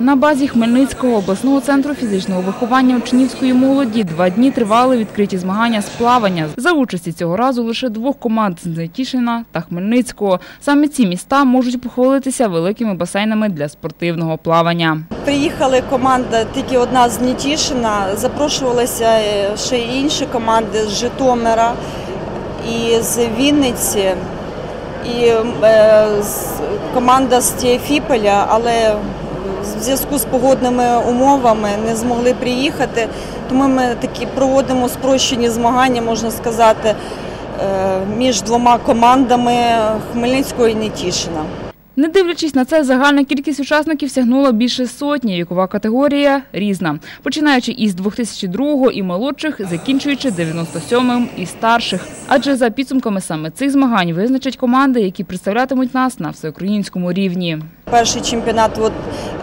На базі Хмельницького обласного центру фізичного виховання учнівської молоді два дні тривали відкриті змагання з плавання. За участі цього разу лише двох команд з Нетішина та Хмельницького. Саме ці міста можуть похвалитися великими басейнами для спортивного плавання. Приїхали команда тільки одна з Нетішина, запрошувалися е, ще й інші команди з Житомира і з Вінниці, і е, команда з Тіафіполя, але в зв'язку з погодними умовами не змогли приїхати. Тому ми такі проводимо спрощені змагання, можна сказати, е, між двома командами Хмельницького і Нетішина. Не дивлячись на це, загальна кількість учасників сягнула більше сотні. Вікова категорія різна, починаючи із 2002-го і молодших, закінчуючи 97-м і старших. Адже за підсумками саме цих змагань визначать команди, які представлятимуть нас на всеукраїнському рівні. Перший чемпіонат от,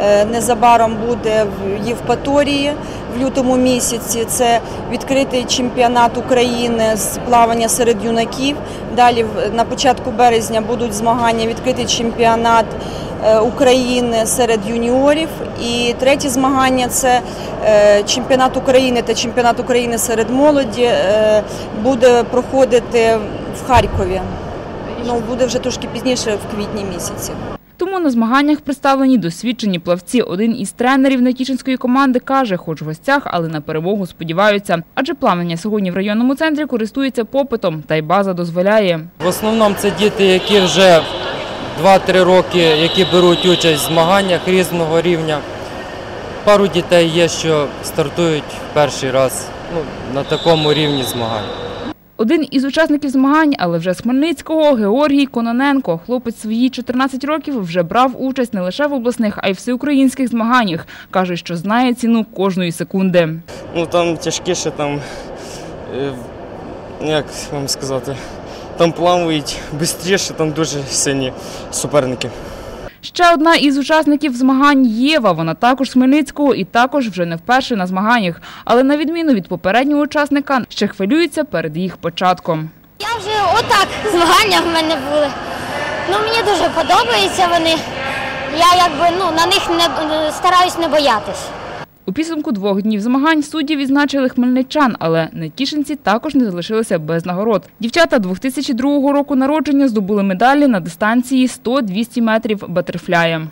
е, незабаром буде в Євпаторії в лютому місяці. Це відкритий чемпіонат України з плавання серед юнаків. Далі на початку березня будуть змагання відкритий чемпіонат е, України серед юніорів. І третє змагання це е, чемпіонат України та чемпіонат України серед молоді буде проходити в Харкові. Ну, буде вже трошки пізніше в квітні місяці. Тому на змаганнях представлені досвідчені плавці. Один із тренерів Нетішинської команди каже, хоч в гостях, але на перемогу сподіваються. Адже плавання сьогодні в районному центрі користується попитом, та й база дозволяє. В основному це діти, які вже 2-3 роки, які беруть участь в змаганнях різного рівня. Пару дітей є, що стартують перший раз ну, на такому рівні змагань. Один із учасників змагань, але вже з Хмельницького, Георгій Кононенко. Хлопець свої 14 років вже брав участь не лише в обласних, а й всеукраїнських змаганнях. Каже, що знає ціну кожної секунди. Ну там тяжкіше, там е, як вам сказати, там плавають швидше, там дуже сильні суперники. Ще одна із учасників змагань Єва. Вона також з Хмельницького і також вже не вперше на змаганнях. Але на відміну від попереднього учасника, ще хвилюється перед їх початком. Я вже отак змагання в мене були. Ну мені дуже подобаються вони. Я якби ну на них не стараюсь не боятись. У підсумку двох днів змагань судді відзначили хмельничан, але нетішинці також не залишилися без нагород. Дівчата 2002 року народження здобули медалі на дистанції 100-200 метрів батерфляєм.